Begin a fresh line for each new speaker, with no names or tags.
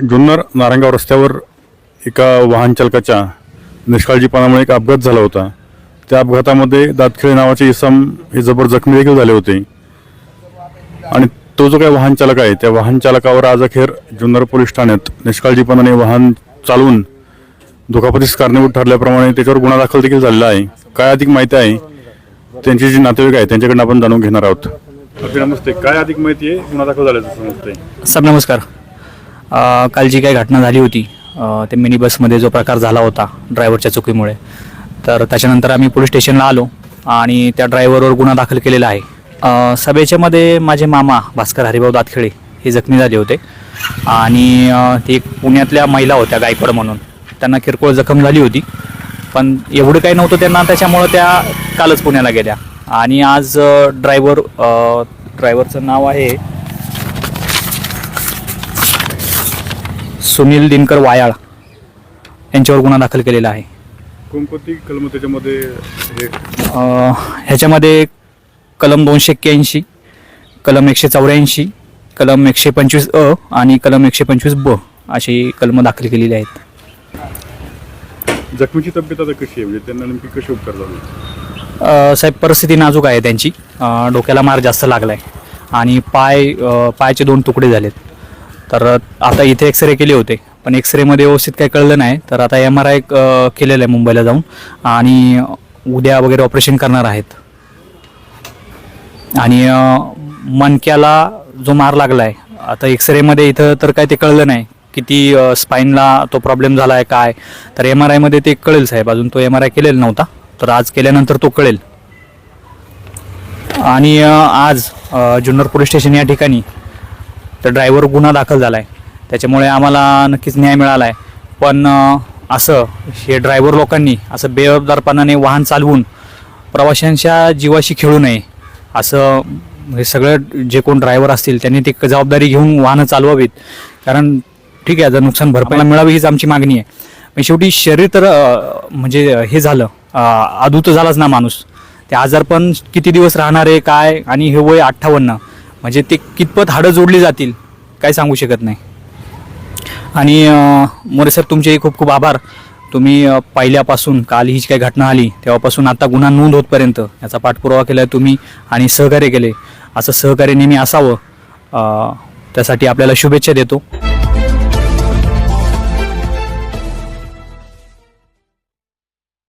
जुन्नर नारायणगाव रस्त्यावर एका वाहन चालकाच्या निष्काळजीपणामुळे एक अपघात झाला होता. त्या अपघातामध्ये दातखिळे नावाचे इसम हे जबर जखमी देखील झाले होते. आणि तो जो काही वाहन चालक आहे त्या वाहन चालकावर आज अखेर जुन्नर पोलीस ठाण्यात निष्काळजीपणाने वाहन चालवून दुखापतीस कारणीभूत ठरल्याप्रमाणे त्याच्यावर गुन्हा दाखल देखील झालेला आहे. काय अधिक माहिती आहे? त्यांची जी नातेवाईक आहे त्यांच्याकडनं आपण जाणून घेणार आहोत. नमस्ते. काय अधिक माहिती आहे? गुन्हा दाखल झाल्याचं समजते
सर नमस्कार. काल जी काही घटना झाली होती ते मिनी बसमध्ये जो प्रकार झाला होता ड्रायव्हरच्या चुकीमुळे तर त्याच्यानंतर आम्ही पोलीस स्टेशनला आलो आणि त्या ड्रायव्हरवर गुन्हा दाखल केलेला आहे. सभेच्यामध्ये माझे मामा भास्कर हरिभाऊ दातखेळे हे जखमी झाले होते आणि ते ती पुण्यातल्या महिला होत्या गायकवाड म्हणून. त्यांना किरकोळ जखम झाली होती पण एवढं काही नव्हतं त्यांना त्याच्यामुळं त्या कालच पुण्याला गेल्या. आणि आज ड्रायव्हर ड्रायव्हरचं नाव आहे सुनील दिनकर वायाळ यांच्यावर गुन्हा दाखल केलेला आहे.
कोणकोणती कलम त्याच्यामध्ये हे?
अ, ह्याच्यामध्ये कलम दोनशे एक्क्याऐंशी कलम एकशे चौऱ्याऐंशी कलम एकशे पंचवीस अ आणि कलम एकशे पंचवीस ब अशी कलमं दाखल केलेली आहेत.
जखमीची तब्येत आता कशी आहे? म्हणजे त्यांना नेमकी कशी उपचार झाले
अ, साहेब परिस्थिती नाजूक आहे त्यांची. अ, डोक्याला मार जास्त लागला आहे आणि पाय अ, पायाचे दोन तुकडे झालेत. तर आता इथे एक्सरे केले होते. पण एक्सरेमध्ये व्यवस्थित काही कळलं नाही. तर आता एम आर आय केलेलं आहे मुंबईला जाऊन. आणि उद्या वगैरे ऑपरेशन करणार आहेत. आणि मनक्याला मणक्याला जो मार लागला आहे आता एक्सरेमध्ये इथं तर काय ते कळलं नाही. किती स्पाईनला तो प्रॉब्लेम झाला आहे काय? तर एम आर आयमध्ये ते कळेल साहेब. अजून तो एम आर आय केलेला नव्हता. तर आज केल्यानंतर तो कळेल. आणि आज जुन्नर पोलीस स्टेशन या ठिकाणी तर ड्रायव्हर गुन्हा दाखल झाला आहे त्याच्यामुळे आम्हाला नक्कीच न्याय मिळाला आहे पण असं हे ड्रायव्हर लोकांनी असं बेजबाबदारपणाने वाहन चालवून प्रवाशांच्या जीवाशी खेळू नये. असं हे सगळं जे कोण ड्रायव्हर असतील त्यांनी ती जबाबदारी घेऊन वाहनं चालवावीत. कारण ठीक आहे जर नुकसान भरपाईला मिळावी हीच आमची मागणी आहे. पण शेवटी शरीर तर म्हणजे हे झालं अ, आदूत झालाच ना माणूस. ते आजारपण किती दिवस राहणार आहे काय? आणि हे वय अठ्ठावन्न. म्हणजे ते कितपत हाडं जोडली जातील काय सांगू शकत नाही. आणि मोरे सर तुमचे खूप खूप आभार. तुम्ही पहिल्यापासून काल ही जी काही घटना आली तेव्हापासून आता गुन्हा नोंद होतपर्यंत याचा पाठपुरावा केला तुम्ही आणि सहकार्य केले. असं सहकार्य नेहमी असावं. त्यासाठी आपल्याला शुभेच्छा देतो.